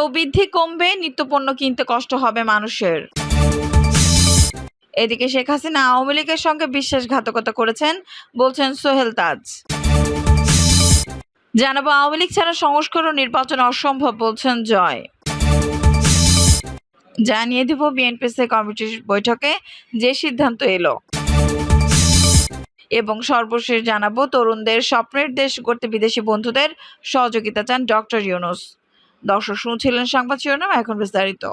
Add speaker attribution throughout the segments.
Speaker 1: প্রবৃদ্ধি কমবে, নিত্যপণ্য কিনতে কষ্ট হবে মানুষের। এদিকে শেখ হাসিনা আওয়ামী লীগের সঙ্গে বিশ্বাসঘাতকতা করেছেন, বলছেন সোহেল তাজ। জানাব, আওয়ামী লীগ ছাড়া সংস্কার ও নির্বাচন অসম্ভব, বলছেন জয়। জানিয়ে দেব বিএনপিসি কমিটির বৈঠকে যে সিদ্ধান্ত এলো। এবং সর্বশেষ জানাব, তরুণদের স্বপ্নের দেশ গড়তে বিদেশি বন্ধুদের সহযোগিতা চান ডক্টর ইউনুস। দর্শক শুনছিলেন সংবাদ শিরোনাম এখন বিস্তারিত।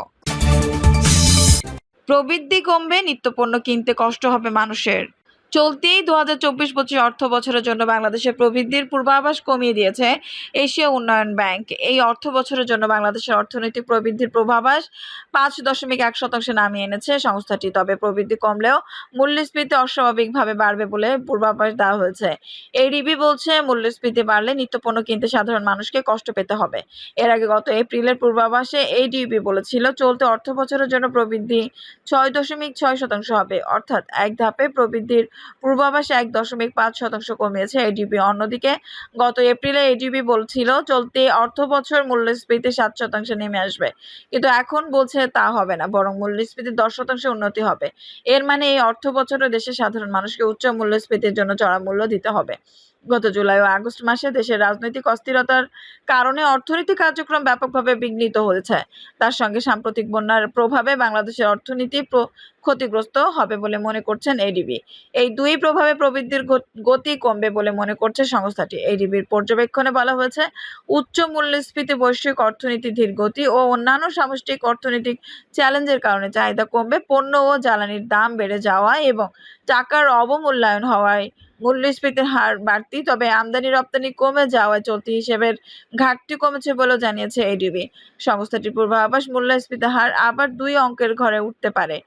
Speaker 1: প্রবৃদ্ধি কমবে নিত্যপণ্য কিনতে কষ্ট হবে মানুষের। চলতি দু হাজার চব্বিশ পঁচিশ অর্থ বছরের জন্য বাংলাদেশের প্রবৃদ্ধির পূর্বাভাস কমিয়ে দিয়েছে এশিয়া উন্নয়ন ব্যাংক। এই অর্থ বছরের জন্য বাংলাদেশের অর্থনৈতিক প্রবৃদ্ধির পূর্বাভাস পাঁচ দশমিক এক শতাংশে নামিয়ে এনেছে সংস্থাটি, তবে প্রবৃদ্ধি কমলেও মূল্যস্ফীতি অস্বাভাবিকভাবে বাড়বে বলে পূর্বাভাস দেওয়া হয়েছে। এডিবি বলছে, মূল্যস্ফীতি বাড়লে নিত্যপণ্য কিনতে সাধারণ মানুষকে কষ্ট পেতে হবে। এর আগে গত এপ্রিলের পূর্বাভাসে এডিবি বলেছিল, চলতি অর্থ বছরের জন্য প্রবৃদ্ধি ছয় দশমিক ছয় শতাংশ হবে। অর্থাৎ এক ধাপে প্রবৃদ্ধির পূর্বাভাসে এক দশমিক পাঁচ শতাংশ কমিয়েছে এডিবি অন্যদিকে, গত এপ্রিলে এডিবি বলছিল, চলতি অর্থ বছর মূল্যস্ফীতি সাত শতাংশে নেমে আসবে। কিন্তু এখন বলছে তা হবে না, বরং মূল্যস্ফীতি দশ শতাংশ উন্নতি হবে। এর মানে এই অর্থ বছরে দেশের সাধারণ মানুষকে উচ্চ মূল্যস্ফীতির জন্য চড়া মূল্য দিতে হবে। গত জুলাই ও আগস্ট মাসে দেশের রাজনৈতিক অস্থিরতার কারণে অর্থনৈতিক কার্যক্রম ব্যাপকভাবে বিঘ্নিত হয়েছে। তার সঙ্গে সাম্প্রতিক বন্যার প্রভাবে বাংলাদেশের অর্থনীতি ক্ষতিগ্রস্ত হবে বলে মনে করছেন এডিবি এই দুই প্রভাবে প্রবৃদ্ধির গতি কমবে বলে মনে করছে সংস্থাটি। এডিবির পর্যবেক্ষণে বলা হয়েছে, উচ্চ মূল্যস্ফীতি বৈশ্বিক অর্থনীতি ধীর গতি ও অন্যান্য সামষ্টিক অর্থনৈতিক চ্যালেঞ্জের কারণে চাহিদা কমবে। পণ্য ও জ্বালানির দাম বেড়ে যাওয়া এবং টাকার অবমূল্যায়ন হওয়ায় মূল্যস্ফীতির হার বাড়তি, তবে আমদানি রপ্তানি কমে যাওয়ায় চলতি হিসেবের ঘাটতি কমেছে বলেও জানিয়েছে এডিবি সংস্থাটির পূর্বাভাস, মূল্যস্ফীতির হার আবার দুই অঙ্কের ঘরে উঠতে পারে।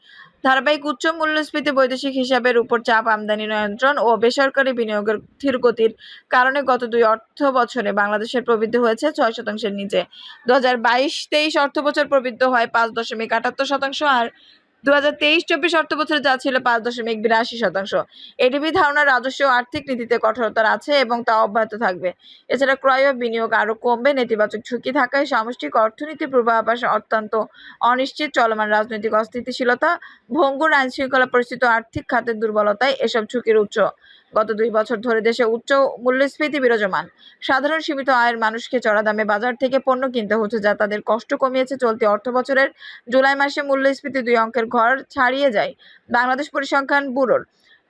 Speaker 1: ধারাবাহিক উচ্চ মূল্যস্ফীতি বৈদেশিক হিসাবের উপর চাপ, আমদানি নিয়ন্ত্রণ ও বেসরকারি বিনিয়োগের ধীর গতির কারণে গত দুই অর্থ বছরে বাংলাদেশের প্রবৃদ্ধি হয়েছে ছয় শতাংশের নিচে। দু হাজার বাইশ তেইশ অর্থ বছর প্রবৃদ্ধি হয় পাঁচ দশমিক আটাত্তর শতাংশ আর দু হাজার তেইশ চব্বিশ অর্থ যা ছিল পাঁচ দশমিক বিরাশি শতাংশ। এডিবি ধারণা রাজস্ব আর্থিক নীতিতে কঠোরতা আছে এবং তা অব্যাহত থাকবে। এছাড়া ক্রয় ও বিনিয়োগ আরও কমবে, নেতিবাচক ঝুঁকি থাকায় সামষ্টিক অর্থনীতি পূর্বাভাস অত্যন্ত অনিশ্চিত, চলমান রাজনৈতিক অস্থিতিশীলতা, ভঙ্গুর আইনশৃঙ্খলা পরিস্থিতি আর্থিক খাতের দুর্বলতায় এসব ঝুঁকির উচ্চ গত দুই বছর ধরে দেশে উচ্চ মূল্যস্ফীতি বিরাজমান। সাধারণ সীমিত আয়ের মানুষকে চড়া দামে বাজার থেকে পণ্য কিনতে হচ্ছে, যা তাদের কষ্ট কমিয়েছে। চলতি অর্থ বছরের জুলাই মাসে মূল্যস্ফীতি দুই অঙ্কের ঘর ছাড়িয়ে যায়। বাংলাদেশ পরিসংখ্যান ব্যুরোর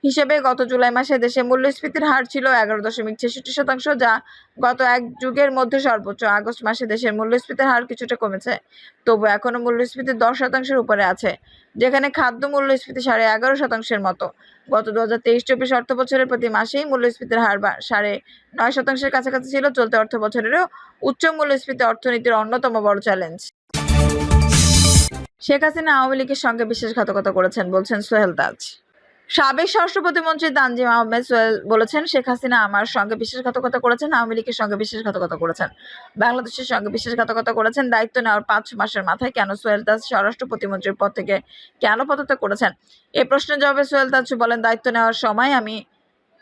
Speaker 1: হিসেবে গত জুলাই মাসে দেশে মূল্যস্ফীতির হার ছিল এগারো দশমিক ছেষট্টি শতাংশ, যা গত এক যুগের মধ্যে সর্বোচ্চ। আগস্ট মাসে দেশের মূল্যস্ফীতির হার কিছুটা কমেছে, তবু এখনও মূল্যস্ফীতি দশ শতাংশের উপরে আছে, যেখানে খাদ্য মূল্যস্ফীতি সাড়ে এগারো শতাংশের মতো। গত দু হাজার তেইশ চব্বিশ অর্থ বছরের প্রতি মাসেই মূল্যস্ফীতির হার সাড়ে নয় শতাংশের কাছাকাছি ছিল, চলতি অর্থ বছরেরও উচ্চ মূল্যস্ফীতি অর্থনীতির অন্যতম বড় চ্যালেঞ্জ। শেখ হাসিনা আওয়ামী লীগের সঙ্গে বিশ্বাসঘাতকতা করেছেন, বলছেন সোহেল তাজ সাবেক স্বরাষ্ট্র প্রতিমন্ত্রী তানজিম আহমেদ সোহেল বলেছেন, শেখ হাসিনা আমার সঙ্গে বিশ্বাসঘাতকতা করেছেন, আওয়ামী লীগের সঙ্গে বিশ্বাসঘাতকতা করেছেন। বাংলাদেশের সঙ্গে বিশ্বাসঘাতকতা করেছেন, দায়িত্ব নেওয়ার পাঁচ মাসের মাথায় কেন সোহেল তাজ স্বরাষ্ট্র প্রতিমন্ত্রীর পদ থেকে কেন পদত্যাগ করেছেন? এ প্রশ্নের জবাবে সোহেল তাজ বলেন, দায়িত্ব নেওয়ার সময় আমি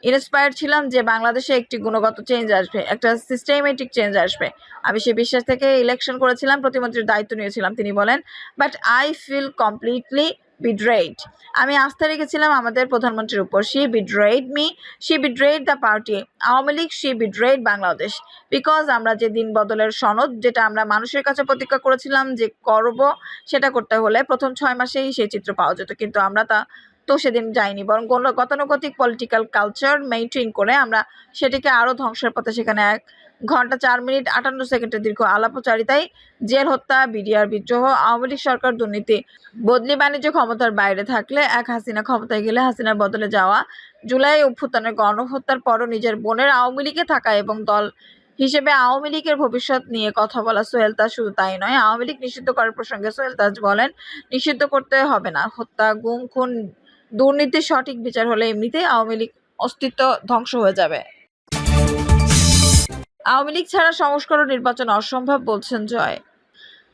Speaker 1: ইন্সপায়ার ছিলাম যে বাংলাদেশে একটি গুণগত চেঞ্জ আসবে, একটা সিস্টেমেটিক চেঞ্জ আসবে। আমি সেই বিশ্বাস থেকে ইলেকশন করেছিলাম, প্রতিমন্ত্রীর দায়িত্ব নিয়েছিলাম, তিনি বলেন but I feel completely betrayed আমি আস্থা রেখেছিলাম আমাদের প্রধানমন্ত্রীর উপর। She betrayed me she betrayed the party Awami League she betrayed Bangladesh because আমরা যে দিন বদলের সনদ, যেটা আমরা মানুষের কাছে প্রতিজ্ঞা করেছিলাম যে করব, সেটা করতে হলে প্রথম ছয় মাসেই সেই চিত্র পাওয়া যেত। কিন্তু আমরা তা তো সেদিন যাইনি, বরং গতানুগতিক পলিটিক্যাল কালচার মেনটেন করে আমরা সেটিকে আরও ধ্বংসের পথে সেখানে এক ঘণ্টা চার মিনিট আটান্ন সেকেন্ডের দীর্ঘ আলাপচারিতায় জেল হত্যা, বিডিআর বিদ্রোহ, আওয়ামী লীগ সরকার দুর্নীতি, বদলি বাণিজ্য ক্ষমতার বাইরে থাকলে এক হাসিনা ক্ষমতায় গেলে হাসিনার বদলে যাওয়া, জুলাই অভ্যুত্থানের গণহত্যার পরও নিজের বোনের আওয়ামী লীগে থাকা এবং দল হিসেবে আওয়ামী লীগের ভবিষ্যৎ নিয়ে কথা বলা সোহেল তাজ শুধু তাই নয়, আওয়ামী লীগ নিষিদ্ধ করার প্রসঙ্গে সোহেল তাজ বলেন, নিষিদ্ধ করতে হবে না, হত্যা, গুম, খুন, দুর্নীতির সঠিক বিচার হলে এমনিতেই আওয়ামী লীগ অস্তিত্ব ধ্বংস হয়ে যাবে। আওয়ামী লীগ ছাড়া সংস্কার নির্বাচন অসম্ভব বলছেন জয়।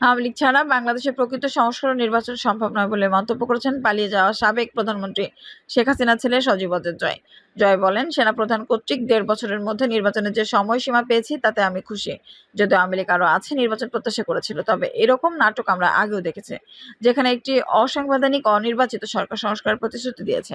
Speaker 1: আওয়ামী লীগ ছাড়া বাংলাদেশের প্রকৃত সংস্কার নির্বাচন সম্ভব নয় বলে মন্তব্য করেছেন পালিয়ে যাওয়া সাবেক প্রধানমন্ত্রী শেখ হাসিনা ছেলে সজীব জয়। জয় বলেন, সেনাপ্রধান কর্তৃক দেড় বছরের মধ্যে নির্বাচনের যে সময়সীমা পেয়েছি, তাতে আমি খুশি। যদিও আওয়ামী লীগ আরও আছে নির্বাচন প্রত্যাশা করেছিল, তবে এরকম নাটক আমরা আগেও দেখেছি, যেখানে একটি অসাংবিধানিক, অনির্বাচিত সরকার সংস্কার প্রতিশ্রুতি দিয়েছে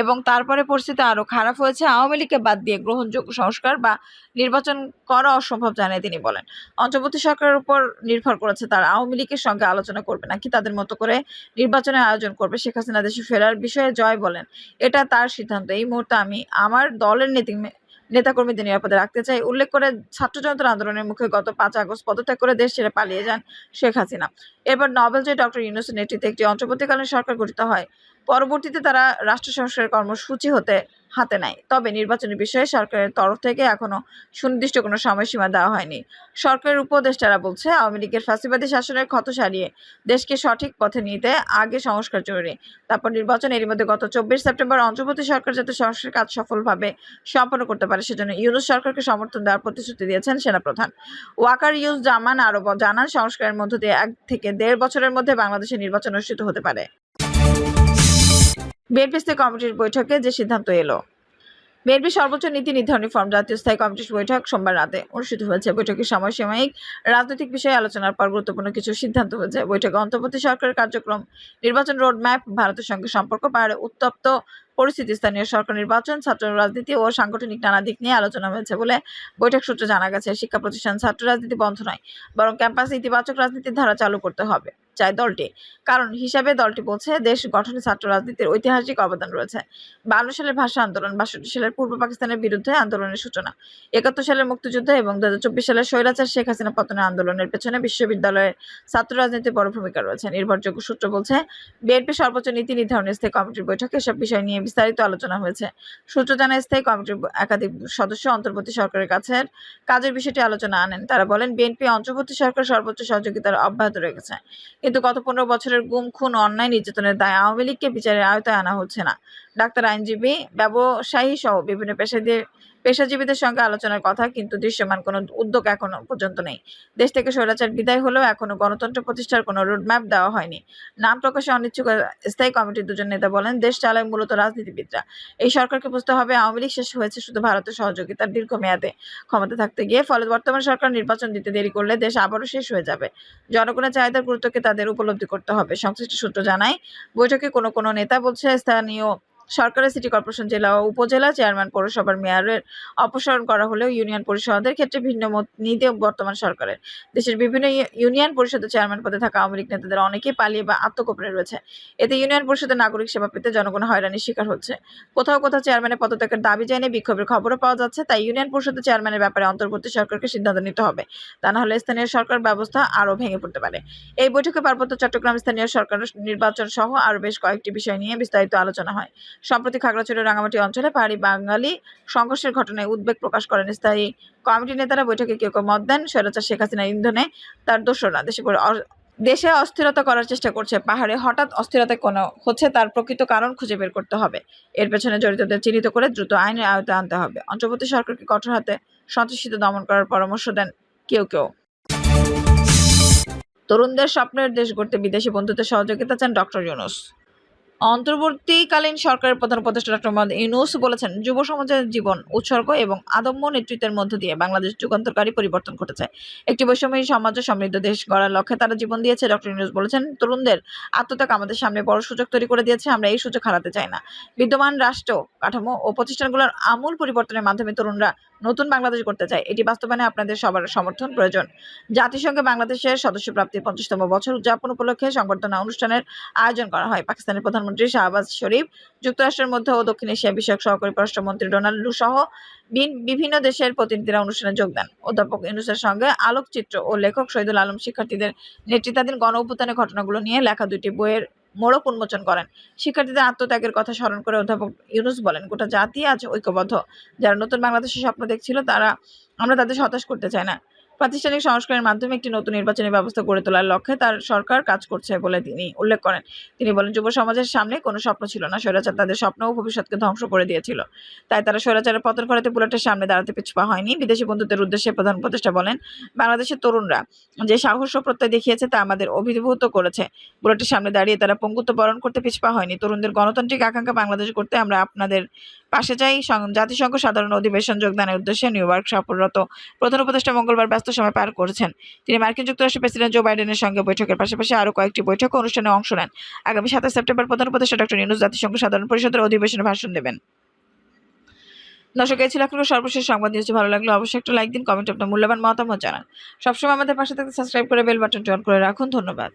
Speaker 1: এবং তারপরে পরিস্থিতি আরও খারাপ হয়েছে, আওয়ামী লীগকে বাদ দিয়ে গ্রহণযোগ্য সংস্কার বা নির্বাচন করা অসম্ভব জানায় তিনি বলেন। অন্তর্বর্তী সরকারের উপর নির্ভর করেছে, তারা আওয়ামী লীগের সঙ্গে আলোচনা করবে নাকি, তাদের মতো করে নির্বাচনের আয়োজন করবে, শেখ হাসিনা দেশে ফেরার বিষয়ে জয় বলেন, এটা তার সিদ্ধান্ত। এই মুহূর্তে আমি আমার দলের নীতি নেতাকর্মীদের নিরাপদে রাখতে চাই। উল্লেখ করে ছাত্র জনতার আন্দোলনের মুখে গত পাঁচ আগস্ট পদত্যাগ করে দেশ ছেড়ে পালিয়ে যান শেখ হাসিনা। এবার নবেল জয় ডক্টর ইউনুসের নেতৃত্বে একটি অন্তর্বর্তীকালীন সরকার গঠিত হয়। পরবর্তীতে তারা রাষ্ট্র সংস্কারের কর্মসূচি হতে হাতে নেয় তবে নির্বাচনের বিষয়ে সরকারের তরফ থেকে এখনও সুনির্দিষ্ট কোনো সময়সীমা দেওয়া হয়নি। সরকারের উপদেষ্টারা বলছে, আওয়ামী লীগের ফাঁসিবাদী শাসনের ক্ষত সারিয়ে দেশকে সঠিক পথে নিতে আগে সংস্কার জরুরি। তারপর নির্বাচন এরই মধ্যে গত চব্বিশ সেপ্টেম্বর অন্তর্বর্তী সরকার যাতে সংস্কার কাজ সফলভাবে সম্পন্ন করতে পারে, সেজন্য ইউনুস সরকারকে সমর্থন দেওয়ার প্রতিশ্রুতি দিয়েছেন সেনাপ্রধান। ওয়াকার ইউজ জামান আরও জানান, সংস্কারের মধ্য দিয়ে এক থেকে দেড় বছরের মধ্যে বাংলাদেশে নির্বাচন অনুষ্ঠিত হতে পারে। বিএনপি স্থায়ী কমিটির বৈঠকে যে সিদ্ধান্ত এলো। বিএনপি সর্বোচ্চ নীতি নির্ধারণী ফর্ম জাতীয় স্থায়ী কমিটির বৈঠক সোমবার রাতে অনুষ্ঠিত হয়েছে। বৈঠকের সময়সাময়িক রাজনৈতিক বিষয়ে আলোচনার পর গুরুত্বপূর্ণ কিছু সিদ্ধান্ত হয়েছে। বৈঠকে অন্তর্বর্তী সরকারের কার্যক্রম, নির্বাচন রোডম্যাপ, ভারতের সঙ্গে সম্পর্ক পাহাড়ে উত্তপ্ত পরিস্থিতি, স্থানীয় সরকার নির্বাচন, ছাত্র রাজনীতি ও সাংগঠনিক নানা দিক নিয়ে আলোচনা হয়েছে বলে বৈঠক সূত্রে জানা গেছে। শিক্ষা প্রতিষ্ঠান ছাত্র রাজনীতি বন্ধ নয়, বরং ক্যাম্পাসে ইতিবাচক রাজনীতির ধারা চালু করতে হবে। চায় দলটি। কারণ হিসাবে দলটি বলছে, দেশ গঠনে ছাত্র রাজনীতির ঐতিহাসিক অবদান রয়েছে। বান্ন সালের ভাষা আন্দোলন, বাষট্টি সালের পূর্ব পাকিস্তানের বিরুদ্ধে আন্দোলনের সূচনা, একাত্তর সালের মুক্তিযুদ্ধ এবং দু হাজার চব্বিশ সালের স্বৈরাচার শেখ হাসিনা পতনের আন্দোলনের পেছনে বিশ্ববিদ্যালয়ের ছাত্র রাজনীতির বড় ভূমিকা রয়েছে। নির্ভরযোগ্য সূত্র বলছে বিএনপি সর্বোচ্চ নীতি নির্ধারণ স্থায়ী কমিটির বৈঠকে এসব বিষয় নিয়ে বিস্তারিত আলোচনা হয়েছে। সূত্র জানায়, স্থায়ী কমিটির একাধিক সদস্য অন্তর্বর্তী সরকারের কাছে কাজের বিষয়টি আলোচনা আনেন। তারা বলেন, বিএনপি অন্তর্বর্তী সরকার সর্বোচ্চ সহযোগিতার অব্যাহত রেখেছে। কিন্তু গত পনেরো বছরের গুম, খুন, অন্যায়, নির্যাতনের দায় আওয়ামী লীগকে বিচারের আওতায় আনা হচ্ছে না। ডাক্তার, আইনজীবী ব্যবসায়ী সহ বিভিন্ন পেশাদের পেশাজীবীদের সঙ্গে আলোচনার কথা কিন্তু দৃশ্যমান কোনো উদ্যোগ এখনও পর্যন্ত নেই। দেশ থেকে স্বৈরাচার বিদায় হলেও এখনও গণতন্ত্র প্রতিষ্ঠার কোনো রোডম্যাপ দেওয়া হয়নি। নাম প্রকাশে অনিচ্ছুক স্থায়ী কমিটির দুজন নেতা বলেন, দেশ চালায় মূলত রাজনীতিবিদরা। এই সরকারকে বুঝতে হবে, আওয়ামী লীগ শেষ হয়েছে শুধু ভারতের সহযোগিতার দীর্ঘমেয়াদে। ক্ষমতা থাকতে গিয়ে ফলে বর্তমান সরকার নির্বাচন দিতে দেরি করলে দেশ আবারও শেষ হয়ে যাবে। জনগণের চাহিদার গুরুত্বকে তাদের উপলব্ধি করতে হবে। সংশ্লিষ্ট সূত্র জানায়, বৈঠকে কোনো কোনো নেতা বলছে, স্থানীয় সরকারের সিটি কর্পোরেশন জেলা ও উপজেলা চেয়ারম্যান পৌরসভার মেয়রের অপসারণ করা হলেও ইউনিয়ন পরিষদের ক্ষেত্রে ভিন্ন মত নীতি বর্তমান সরকারের। দেশের বিভিন্ন ইউনিয়ন পরিষদের চেয়ারম্যান পদে থাকা আওয়ামী লীগ নেতাদের অনেকেই পালিয়ে বা আত্মগোপনে রয়েছে। এতে ইউনিয়ন পরিষদের নাগরিক সেবা পেতে জনগণ হয়রানির শিকার হচ্ছে। কোথাও কোথাও চেয়ারম্যানের পদত্যাগের দাবি জানিয়ে বিক্ষোভের খবরও পাওয়া যাচ্ছে, তাই ইউনিয়ন পরিষদের চেয়ারম্যানের ব্যাপারে অন্তর্বর্তী সরকারকে সিদ্ধান্ত নিতে হবে। তা না হলে স্থানীয় সরকার ব্যবস্থা আরও ভেঙে পড়তে পারে। এই বৈঠকে পার্বত্য চট্টগ্রাম স্থানীয় সরকার নির্বাচন সহ আরও বেশ কয়েকটি বিষয় নিয়ে বিস্তারিত আলোচনা হয়। সম্প্রতি খাগড়াছড়ি রাঙামাটি অঞ্চলে পাহাড়ি বাঙালি সংঘর্ষের ঘটনায় উদ্বেগ প্রকাশ করেন স্থায়ী কমিটি নেতারা। বৈঠকে কেউ কেউ মত দেন। স্বৈরাচার শেখ হাসিনা ইন্ধনে তার দোষরা। দেশে দেশে অস্থিরতা করার চেষ্টা করছে পাহাড়ে। হঠাৎ অস্থিরতা কোনো হচ্ছে তার প্রকৃত কারণ খুঁজে বের করতে হবে। এর পেছনে জড়িতদের চিহ্নিত করে দ্রুত আইনের আওতায় আনতে হবে। অন্তর্বর্তী সরকারকে কঠোর হাতে সন্ত্রাসীদের দমন করার পরামর্শ দেন কেউ কেউ। তরুণদের স্বপ্নের দেশ গড়তে বিদেশি বন্ধুদের সহযোগিতা চান ডক্টর ইউনুস। অন্তর্বর্তীকালীন সরকারের প্রধান উপদেষ্টা ডক্টর মোহাম্মদ ইউনুস বলেছেন, যুব সমাজের জীবন, উৎসর্গ এবং আদম্য নেতৃত্বের মধ্য দিয়ে বাংলাদেশ যুগান্তরকারী পরিবর্তন ঘটেছে। একটি বৈষম্যহীন সমাজ সমৃদ্ধ দেশ গড়ার লক্ষ্যে তারা জীবন দিয়েছে, ডক্টর ইউনুস বলেছেন, তরুণদের আত্মত্যাগ আমাদের সামনে বড় সুযোগ তৈরি করে দিয়েছে, আমরা এই সুযোগ হারাতে চাই না। বিদ্যমান রাষ্ট্র কাঠামো ও প্রতিষ্ঠানগুলোর আমূল পরিবর্তনের মাধ্যমে তরুণরা নতুন বাংলাদেশ করতে চায়, এটি বাস্তবায়নে আপনাদের সবার সমর্থন প্রয়োজন। জাতিসংঘে বাংলাদেশের সদস্যপ্রাপ্তির পঞ্চাশতম বছর উদযাপন উপলক্ষে সংবর্ধনা অনুষ্ঠানের আয়োজন করা হয়। পাকিস্তানের প্রধানমন্ত্রী শাহবাজ শরীফ, যুক্তরাষ্ট্রের মধ্যে ও দক্ষিণ এশিয়া বিষয়ক সহকারী পররাষ্ট্রমন্ত্রী ডোনাল্ড লু সহ বিভিন্ন দেশের প্রতিনিধিরা অনুষ্ঠানে যোগ দেন। অধ্যাপক ইউনুসের সঙ্গে আলোকচিত্র ও লেখক শহীদুল আলম শিক্ষার্থীদের নেতৃত্বাধীন গণ অভ্যুত্থানের ঘটনাগুলো নিয়ে লেখা দুটি বইয়ের মোড়ক উন্মোচন করেন। শিক্ষার্থীদের আত্মত্যাগের কথা স্মরণ করে অধ্যাপক ইউনুস বলেন, গোটা জাতি আজ ঐক্যবদ্ধ। যারা নতুন বাংলাদেশের স্বপ্ন দেখছিল, তারা, আমরা তাদের হতাশ করতে চাই না। প্রাতিষ্ঠানিক সংস্কারের মাধ্যমে একটি নতুন নির্বাচনী ব্যবস্থা গড়ে তোলার লক্ষ্যে তার সরকার কাজ করছে বলে তিনি উল্লেখ করেন। তিনি বলেন, যুব সমাজের সামনে কোনো স্বপ্ন ছিল না। স্বৈরাচার তাদের স্বপ্ন ও ভবিষ্যৎকে ধ্বংস করে দিয়েছিল। তাই তারা স্বৈরাচারের পতন করাতে বুলেটের সামনে দাঁড়াতে পিছপা হয়নি। বিদেশি বন্ধুদের উদ্দেশ্যে প্রধান উপদেষ্টা বলেন, বাংলাদেশের তরুণরা যে সাহস ও প্রত্যয় দেখিয়েছে তা আমাদের অভিভূত করেছে। বুলেটের সামনে দাঁড়িয়ে তারা পঙ্গুত্ব বরণ করতে পিছপা হয়নি। তরুণদের গণতান্ত্রিক আকাঙ্ক্ষা বাংলাদেশ করতে আমরা আপনাদের পাশে সং- জাতিসংঘ সাধারণ অধিবেশন যোগদানের উদ্দেশ্যে নিউ ইয়র্ক সফররত প্রধান উপদেষ্টা মঙ্গলবার ব্যস্ত সময় পার করেছেন। তিনি মার্কিন যুক্তরাষ্ট্রের প্রেসিডেন্ট জো বাইডেনের সঙ্গে বৈঠকের পাশাপাশি আরও কয়েকটি বৈঠক অনুষ্ঠানে অংশ নেন। আগামী সাতাশ সেপ্টেম্বর প্রধান উপদেষ্টা ডক্টর ইউনুস জাতিসংঘ সাধারণ পরিষদের অধিবেশনে ভাষণ দেবেন। দর্শক, এই ছিল আপনার সর্বশেষ সংবাদ নিউজটি ভালো লাগলে, অবশ্যই একটা লাইক দিন, কমেন্ট আপনার মূল্যবান মতামত জানান। সবসময় আমাদের পাশে থাকতে সাবস্ক্রাইব করে বেল বাটনটি অন করে রাখুন। ধন্যবাদ।